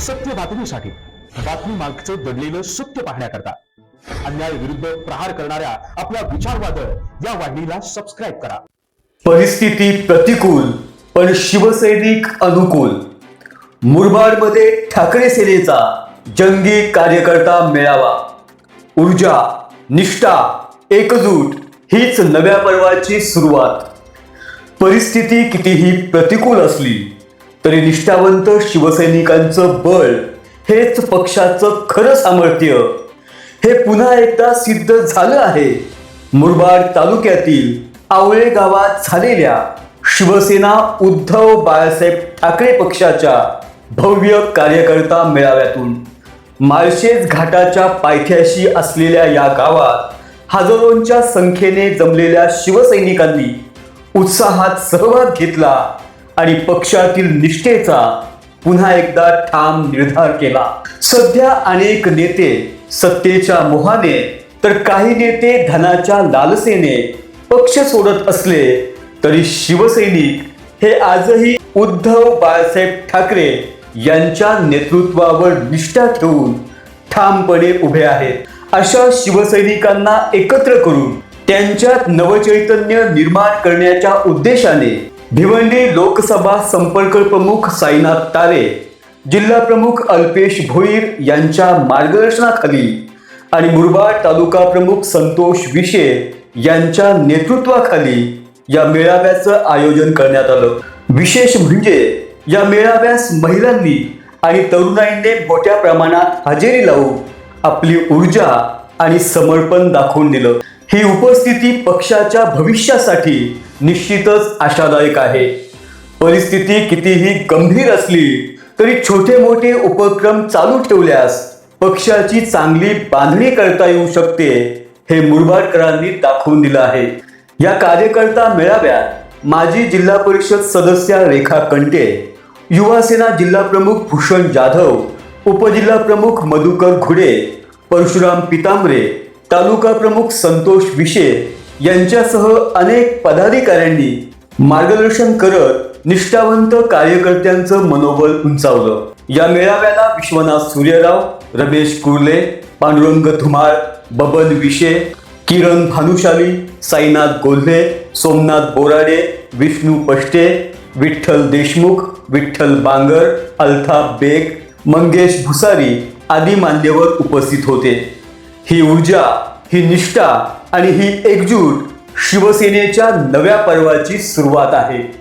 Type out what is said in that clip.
सत्य बातमीसाठी बातमी मागचं दडलेलं सत्य पाहण्याकरता अन्याय विरुद्ध प्रहार करणाऱ्या आपल्या विचारवादळ या वाहिनीला सबस्क्राईब करा. परिस्थिती प्रतिकूल पण शिवसैनिक अनुकूल. मुरबाडमध्ये ठाकरे सेनेचा जंगी कार्यकर्ता मेळावा. ऊर्जा निष्ठा एकजूट हीच नव्या पर्वाची सुरुवात. परिस्थिती कितीही प्रतिकूल असली तरी निष्ठावंत शिवसैनिकांचं बळ हेच पक्षाचं खरं सामर्थ्य. हे पुन्हा एकदा सिद्ध झालं आहे. मुरबाड तालुक्यातील आवळे गावात झालेल्या शिवसेना उद्धव बाळासाहेब ठाकरे पक्षाच्या भव्य कार्यकर्ता मेळाव्यातून माळशेज घाटाच्या पायथ्याशी असलेल्या या गावात हजारोंच्या संख्येने जमलेल्या शिवसैनिकांनी उत्साहात सहभाग घेतला. आणि पक्षातील निष्ठेचा पुन्हा एकदा ठाम निर्धार केला. सध्या अनेक नेते सत्तेच्या मोहाने तर काही नेते धनाच्या लालसेने पक्ष सोडत असले तरी शिवसैनिक हे आजही उद्धव बाळासाहेब ठाकरे यांच्या नेतृत्वावर निष्ठा ठेवून ठामपणे उभे आहेत. अशा शिवसैनिकांना एकत्र करून त्यांच्यात नवचैतन्य निर्माण करण्याच्या उद्देशाने भिवंडी लोकसभा संपर्क प्रमुख साईनाथ तारे जिल्हा प्रमुख अल्पेश भोईर यांच्या मार्गदर्शनाखाली आणि मुरबाड तालुका प्रमुख संतोष विशे यांच्या नेतृत्वाखाली या मेळाव्याचं आयोजन करण्यात आलं. विशेष म्हणजे या मेळाव्यास महिलांनी आणि तरुणाईंनी मोठ्या प्रमाणात हजेरी लावून आपली ऊर्जा आणि समर्पण दाखवून दिलं. ही उपस्थिती पक्षाच्या भविष्यासाठी निश्चितच आशादायक आहे. परिस्थिती कितीही गंभीर असली तरी छोटे मोठे उपक्रम चालू ठेवल्यास पक्षाची चांगली बांधणी करता येऊ शकते हे मुरबाडकरांनी दाखवून दिलं आहे. या कार्यकर्ता मेळाव्यात माजी जिल्हा परिषद सदस्या रेखा कंटे युवासेना जिल्हा प्रमुख भूषण जाधव उपजिल्हा प्रमुख मधुकर घुडे परशुराम पितांबरे तालुका प्रमुख संतोष विशे यांच्यासह अनेक पदाधिकाऱ्यांनी मार्गदर्शन करत निष्ठावंत कार्यकर्त्यांचं मनोबल उंचावलं. या मेळाव्याला विश्वनाथ सूर्यराव रमेश कुर्ले पांडुरंग धुमाळ बबन विशे किरण भानुशाली साईनाथ गोल्हे सोमनाथ बोराडे विष्णू पष्टे विठ्ठल देशमुख विठ्ठल बांगर अल्ताफ बेग मंगेश भुसारी आदी मान्यवर उपस्थित होते. ही ऊर्जा ही निष्ठा आणि ही एकजूट शिवसेनेच्या नव्या पर्वाची सुरुवात आहे.